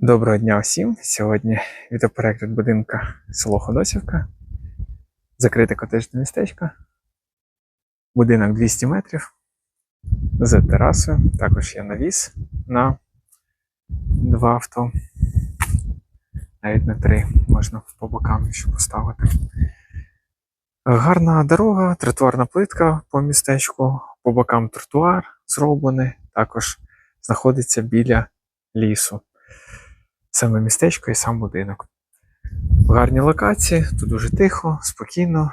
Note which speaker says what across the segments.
Speaker 1: Доброго дня всім! Сьогодні відеоперегляд будинка село Ходосівка. Закрите котежне містечко. Будинок 200 метрів з терасою. Також є навіс на два авто. Навіть на три можна по бокам ще поставити. Гарна дорога, тротуарна плитка по містечку, по бокам тротуар зроблений. Також знаходиться біля лісу саме містечко і сам будинок. В гарній локації, тут дуже тихо, спокійно.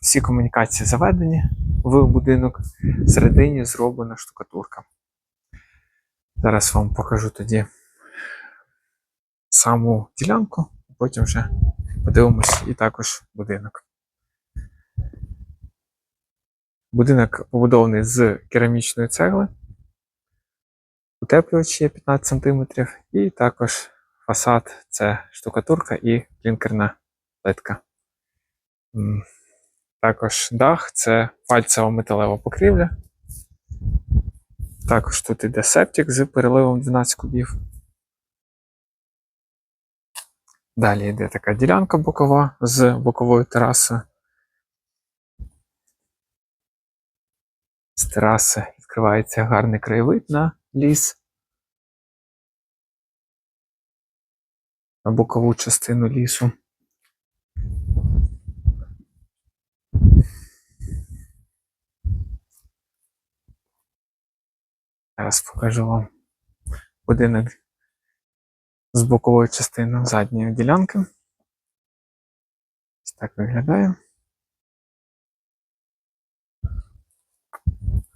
Speaker 1: Всі комунікації заведені в будинок. Всередині зроблена штукатурка. Зараз вам покажу тоді саму ділянку, потім вже подивимось і також будинок. Будинок побудований з керамічної цегли. Утеплювач є 15 см, і також фасад це штукатурка і клінкерна плитка. Також дах це пальцева металева покрівля. Також тут іде септик з переливом 12 кубів. Далі йде така ділянка бокова з боковою терасою. З тераси відкривається гарний краєвид на ліс. На бокову частину лісу. Зараз покажу вам будинок з бокової частини задньої ділянки. Ось так виглядає.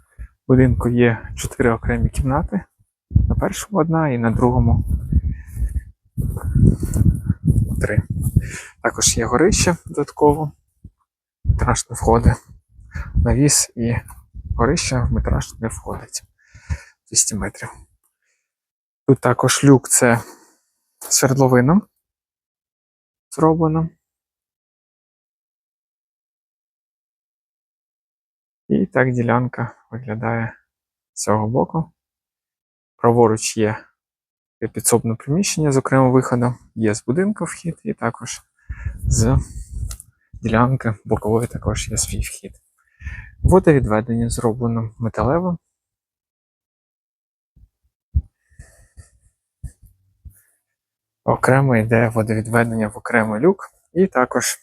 Speaker 1: В будинку є чотири окремі кімнати. На першому одна і на другому три. Також є горище додатково. Метраж не входить. Навіс і горище в метраж не входить. 200 метрів. Тут також люк це свердловином зроблено. І так ділянка виглядає з цього боку. Праворуч є підсобне приміщення з окремим виходом, є з будинку вхід, і також з ділянки бокової також є свій вхід. Водовідведення зроблено металевим. Окремо йде водовідведення в окремий люк, і також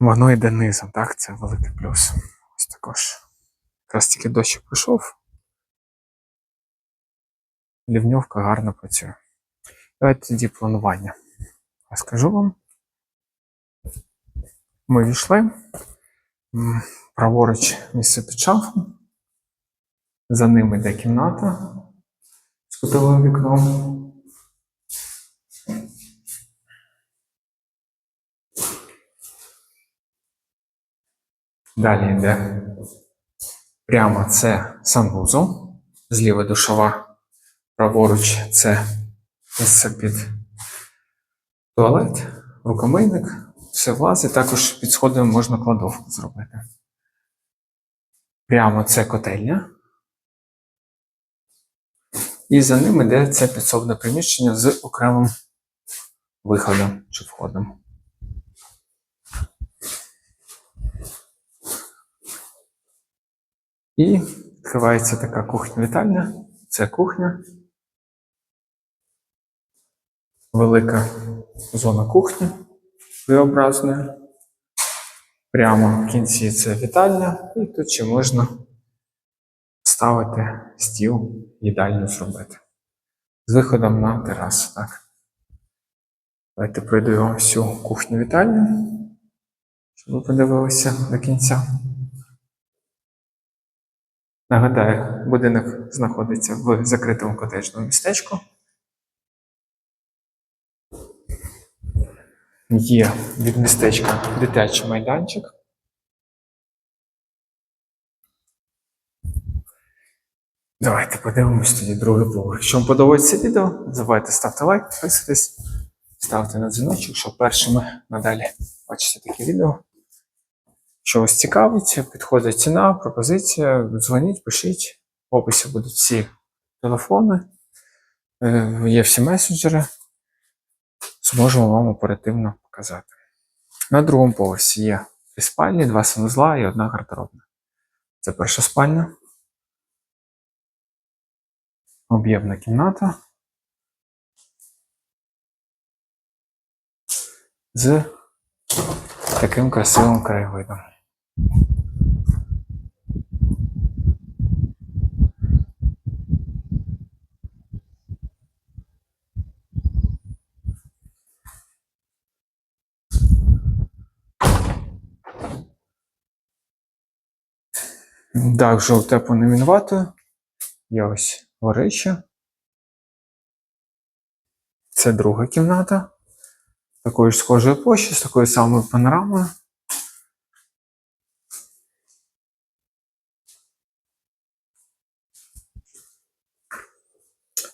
Speaker 1: воно йде низом, так, це великий плюс. Ось також. Якраз тільки дощик пішов. Лівньовка гарно працює. Давайте тоді планування. Розкажу вам. Ми війшли. Праворуч місце під шафу. За ним йде кімната з кутовим вікном. Далі йде прямо це санвузол, зліва душова, праворуч це місце під туалет, рукомийник, все влазить, також під сходами можна кладовку зробити. Прямо це котельня. І за ним йде це підсобне приміщення з окремим виходом чи входом. І відкривається така кухня-вітальня. Це кухня. Велика зона кухні V-образної. Прямо в кінці це вітальня, і тут ще можна ставити стіл, їдальню зробити. З виходом на терасу, так. Давайте пройду вам всю кухню-вітальню, щоб ви подивилися до кінця. Нагадаю, будинок знаходиться в закритому котеджному містечку. Є від містечка дитячий майданчик. Давайте подивимось тоді другий поверх. Якщо вам подобається відео, не забувайте ставте лайк, підписуйтесь, ставте на дзвіночок, щоб першими надалі бачити такі відео. Що вас цікавить, підходить ціна, пропозиція, дзвоніть, пишіть. В описі будуть всі телефони. Е, Є всі месенджери. Зможемо вам оперативно показати. На другому поверсі є три спальні, два санузла і одна гардеробна. Це перша спальня. Об'ємна кімната. З таким красивим краєвидом. Так, жовте понамінувати. Є ось горище. Це друга кімната. Такої ж схожої площі, з такою самою панорамою.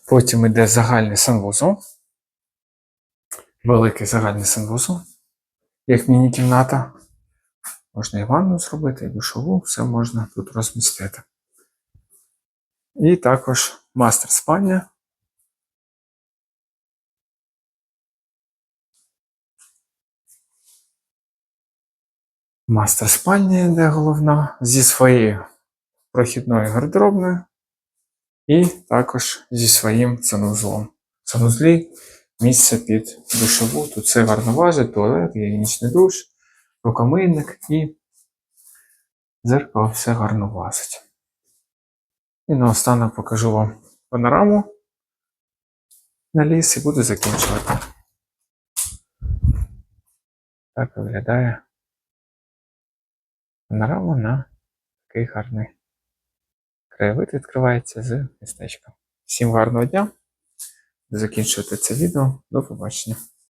Speaker 1: Потім йде загальний санвузол. Великий загальний санвузол, як міні-кімната. Можна і ванну зробити, і душову, все можна тут розмістити. І також мастер спальня. Мастер спальня йде головна зі своєю прохідною гардеробною і також зі своїм санузлом. В санузлі місце під душову. Тут все гарно важить, туалет, гігієнічний душ, рукомийник і дзеркало все гарно влазить. І наостанок покажу вам панораму на ліс і буду закінчувати. Так виглядає панорама на такий гарний краєвид відкривається з містечка. Всім гарного дня! Закінчувати це відео. До побачення.